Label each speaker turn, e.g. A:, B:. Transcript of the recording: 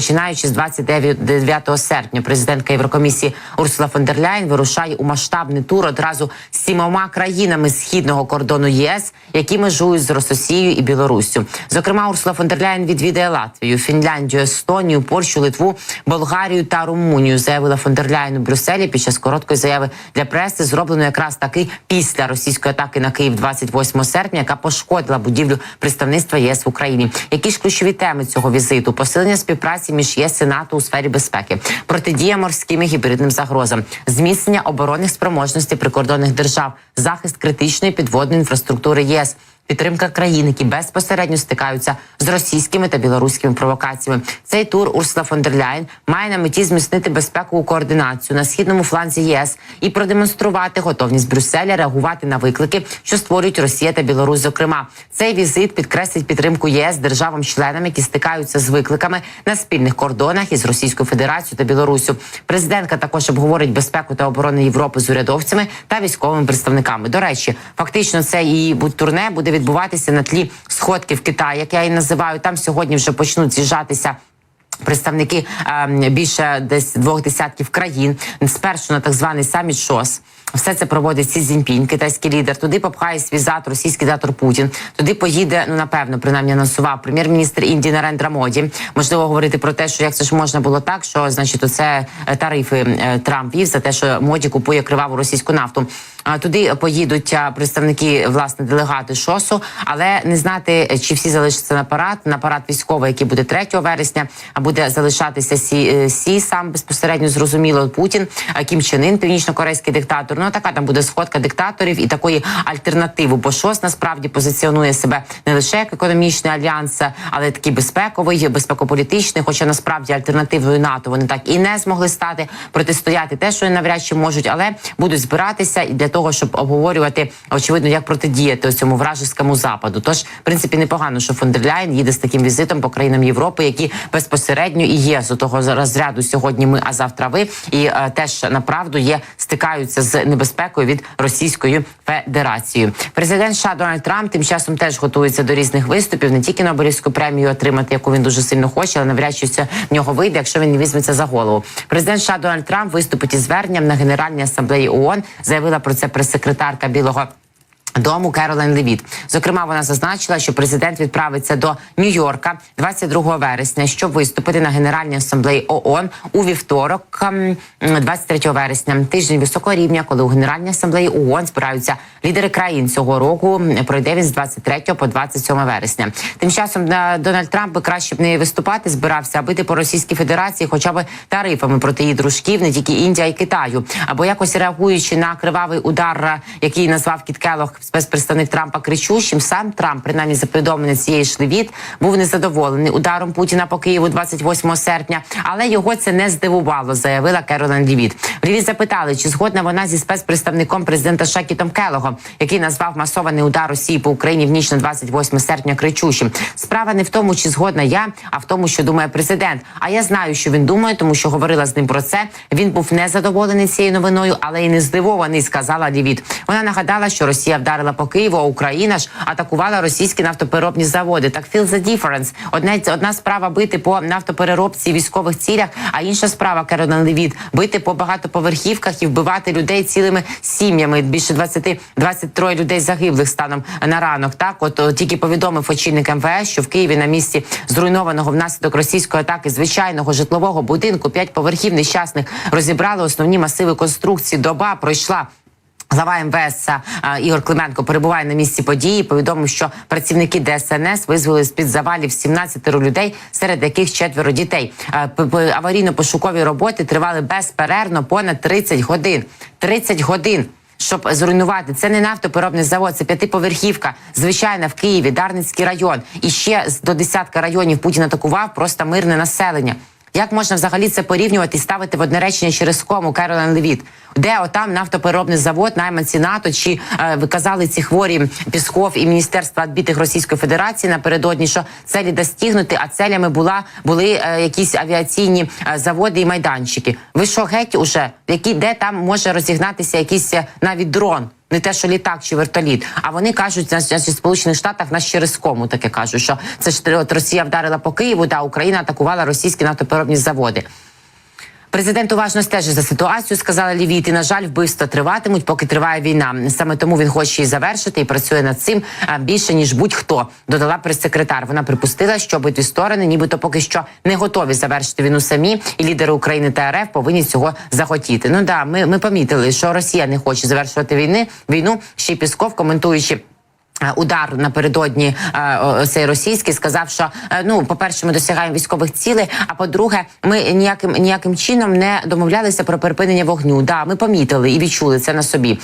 A: Починаючи з 29 серпня, президентка Єврокомісії Урсула фон дер Ляйн вирушає у масштабний тур одразу з сімома країнами східного кордону ЄС, які межують з Росією і Білоруссю. Зокрема, Урсула фон дер Ляйн відвідає Латвію, Фінляндію, Естонію, Польщу, Литву, Болгарію та Румунію. Заявила фон дер Ляйн у Брюсселі під час короткої заяви для преси, зроблено якраз таки після російської атаки на Київ 28 серпня, яка пошкодила будівлю представництва ЄС в Україні. Які ж ключові теми цього візиту? Посилення співпраці між ЄС і НАТО у сфері безпеки, протидія морським і гібридним загрозам, зміцнення оборонних спроможностей прикордонних держав, захист критичної підводної інфраструктури ЄС. Підтримка країн, які безпосередньо стикаються з російськими та білоруськими провокаціями. Цей тур Урсула фон дер Ляйн має на меті зміцнити безпекову координацію на східному фланзі ЄС і продемонструвати готовність Брюсселя реагувати на виклики, що створюють Росія та Білорусь. Зокрема, цей візит підкреслить підтримку ЄС державам-членам, які стикаються з викликами на спільних кордонах із Російською Федерацією та Білоруссю. Президентка також обговорить безпеку та оборону Європи з урядовцями та військовими представниками. До речі, фактично це її турне буде відбуватися на тлі сходки в Китаї, як я її називаю. Там сьогодні вже почнуть з'їжджатися. Представники е, більше десь двох десятків країн спершу на так званий саміт ШОС. Все це проводить Сі Цзіньпінь, китайський лідер. Туди попхає свій зад, російський диктатор Путін. Туди поїде, ну напевно, принаймні анонсував прем'єр-міністр Індії Нарендра Моді. Можливо, говорити про те, що як це ж можна було так, що значить, оце е, тарифи е, Трамп вів за те, що моді купує криваву російську нафту. Туди поїдуть представники власне делегати ШОСу, але не знати, чи всі залишаться на парад. На парад військовий, який буде 3 вересня, а буде залишатися сі, е, сі сам безпосередньо зрозуміло Путін, Кім Чен Ін, північно-корейський диктатор. Ну така там буде сходка диктаторів і такої альтернативи. Бо ШОС насправді позиціонує себе не лише як економічний альянс, але такий безпековий, безпекополітичний. Хоча насправді альтернативою НАТО вони так і не змогли стати протистояти те, що навряд чи можуть, але будуть збиратися і для того, щоб обговорювати очевидно, як протидіяти цьому вражеському западу. Тож, в принципі, непогано, що фон їде з таким візитом по країнам Європи, які безпосередньо і є з того розряду сьогодні. Ми, а завтра ви і е, теж направду є стикаються з небезпекою від Російської Федерації. Президент США Дональд Трамп тим часом теж готується до різних виступів, не тільки Нобелівську премію отримати, яку він дуже сильно хоче, але навряд чи це в нього вийде, якщо він не візьметься за голову. Президент США Дональд Трамп виступить із зверненням на Генеральній асамблеї ООН, заявила про це прес-секретарка Білого. Дому Керолен Левіт. Зокрема, вона зазначила, що президент відправиться до Нью-Йорка 22 вересня, щоб виступити на Генеральній асамблеї ООН у вівторок, ем, 23 вересня, тиждень високого рівня, коли у Генеральній асамблеї ООН збираються лідери країн цього року. Пройде він з 23 по 27 вересня. Тим часом е, Дональд Трамп би краще б не виступати, збирався а бити по Російській Федерації, хоча б тарифами проти її дружків, не тільки Індія і Китаю, або якось реагуючи на кривавий удар, е, який назвав Кіт Келлог, спецпредставник Трампа кричущим. Сам Трамп, принаймні за повідомлення цієї ж Левіт, був незадоволений ударом Путіна по Києву 28 серпня, але його це не здивувало, заявила Керолен Левіт. В Левіт запитали, чи згодна вона зі спецпредставником президента США Кітом Келогом, який назвав масований удар Росії по Україні в ніч на 28 серпня кричущим. Справа не в тому, чи згодна я, а в тому, що думає президент. А я знаю, що він думає, тому що говорила з ним про це. Він був незадоволений цією новиною, але й не здивований, сказала Левіт. Вона нагадала, що Росія вдарила по Києву, а Україна ж атакувала російські нафтопереробні заводи. Так feel the difference. Одна одна справа бити по нафтопереробці військових цілях, а інша справа Керолен Левіт бити по багатоповерхівках і вбивати людей цілими сім'ями. Більше 20, 23 людей загиблих станом на ранок. Так, от тільки повідомив очільник МВС, що в Києві на місці зруйнованого внаслідок російської атаки звичайного житлового будинку п'ять поверхів нещасних розібрали основні масиви конструкції. Доба пройшла. Глава МВС Ігор Клименко перебуває на місці події. Повідомив, що працівники ДСНС визвали з під завалів 17 людей, серед яких четверо дітей. П- Аварійно-пошукові роботи тривали безперервно понад 30 годин. 30 годин. Щоб зруйнувати це не нафтопереробний завод, це п'ятиповерхівка. Звичайна в Києві, Дарницький район. І ще до десятка районів Путін атакував просто мирне населення. Як можна взагалі це порівнювати і ставити в одне речення через кому Керолен Левіт? Де отам нафтопереробний завод, найманці НАТО, чи е, виказали ці хворі Пісков і Міністерства відбитих Російської Федерації напередодні, що целі достигнути, а целями була були е, якісь авіаційні е, заводи і майданчики. Ви що геть уже? Які де там може розігнатися якийсь е, навіть дрон? Не те, що літак чи вертоліт. А вони кажуть, на Сполучених Штатах нас через кому таке кажуть, що це ж от Росія вдарила по Києву, да Україна атакувала російські нафтопереробні заводи. Президент уважно стежить за ситуацією, сказала Лівіт. І, на жаль, вбивства триватимуть, поки триває війна. Саме тому він хоче її завершити і працює над цим більше ніж будь-хто. Додала прес-секретар. Вона припустила, що обидві сторони, нібито поки що не готові завершити війну самі, і лідери України та РФ повинні цього захотіти. Ну да, ми, ми помітили, що Росія не хоче завершувати війни війну. Ще й Пісков, коментуючи. Е, Удар напередодні е, цей російський сказав, що е, ну, по-перше, ми досягаємо військових цілей. А по-друге, ми ніяким ніяким чином не домовлялися про припинення вогню. Да, ми помітили і відчули це на собі.